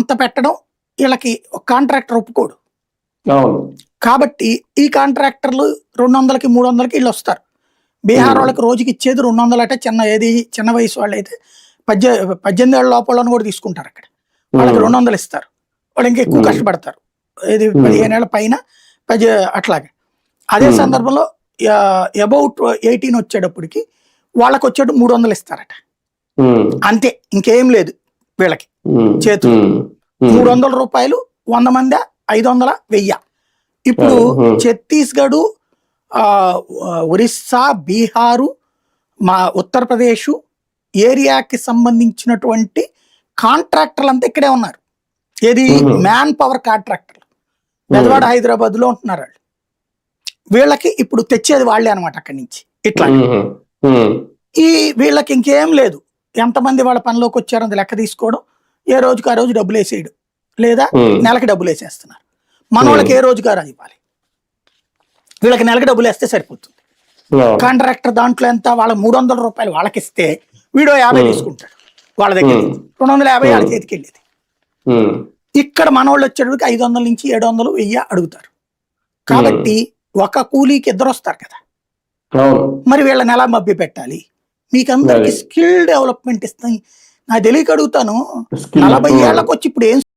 అంత పెట్టడం వీళ్ళకి కాంట్రాక్టర్ ఒప్పుకోడు. కాబట్టి ఈ కాంట్రాక్టర్లు రెండు వందలకి మూడు వందలకి వీళ్ళు వస్తారు. బీహార్. వాళ్ళకి రోజుకి ఇచ్చేది రెండు వందలు అంటే చిన్న ఏది చిన్న వయసు వాళ్ళు అయితే పద్దె పద్దెనిమిది ఏళ్ళ లోపల కూడా తీసుకుంటారు అక్కడ. వాళ్ళకి రెండు వందలు ఇస్తారు. వాళ్ళు ఇంకా ఎక్కువ. కష్టపడతారు. Hmm. పదిహేను ఏళ్ళ పైన పది అట్లాగే. అదే. సందర్భంలో అబౌట్ ఎయిటీన్ వచ్చేటప్పటికి వాళ్ళకి వచ్చేటప్పుడు మూడు వందలు ఇస్తారట. అంతే ఇంకేం లేదు వీళ్ళకి. చేతులు. ఉమ్, మూడు వందల రూపాయలు వంద మంది? ఐదు వందల వెయ్యి. ఇప్పుడు Hmm. ఛత్తీస్గఢ్ ఆ, ఒరిస్సా బీహారు మా ఉత్తరప్రదేశ్ ఏరియాకి సంబంధించినటువంటి కాంట్రాక్టర్లు అంతా ఇక్కడే ఉన్నారు. ఏది? Hmm. మ్యాన్ పవర్ కాంట్రాక్టర్లు. హైదరాబాద్లో ఉంటున్నారు వాళ్ళు. వీళ్ళకి ఇప్పుడు తెచ్చేది వాళ్ళే అనమాట అక్కడి నుంచి. ఇట్లా. ఈ వీళ్ళకి ఇంకేం లేదు. ఎంతమంది వాళ్ళ పనిలోకి వచ్చారో అది లెక్క తీసుకోవడం. ఏ రోజుకి ఆ రోజు డబ్బులు వేసేయడం లేదా నెలకి డబ్బులు వేసేస్తున్నారు. మన వాళ్ళకి ఏ రోజుకి ఆ రోజు ఇవ్వాలి? వీళ్ళకి నెలకి డబ్బులు వేస్తే సరిపోతుంది. కాంట్రాక్టర్ దాంట్లో ఎంత? వాళ్ళ మూడు వందల రూపాయలు వాళ్ళకి ఇస్తే వీడో యాభై. తీసుకుంటాడు వాళ్ళ దగ్గర. రెండు వందల యాభై వాళ్ళ. చేతికి వెళ్ళేది. ఇక్కడ మన వాళ్ళు వచ్చేటప్పటికి ఐదు వందల నుంచి ఏడు వందలు వెయ్యి అడుగుతారు. కాబట్టి ఒక కూలీకి ఇద్దరు వస్తారు కదా. మరి వీళ్ళని ఎలా మభ్య పెట్టాలి? మీకు అందరికి. స్కిల్ డెవలప్మెంట్ ఇస్తాయి నాకు తెలియక అడుగుతాను. నలభై. ఏళ్ళకి వచ్చి ఇప్పుడు ఏం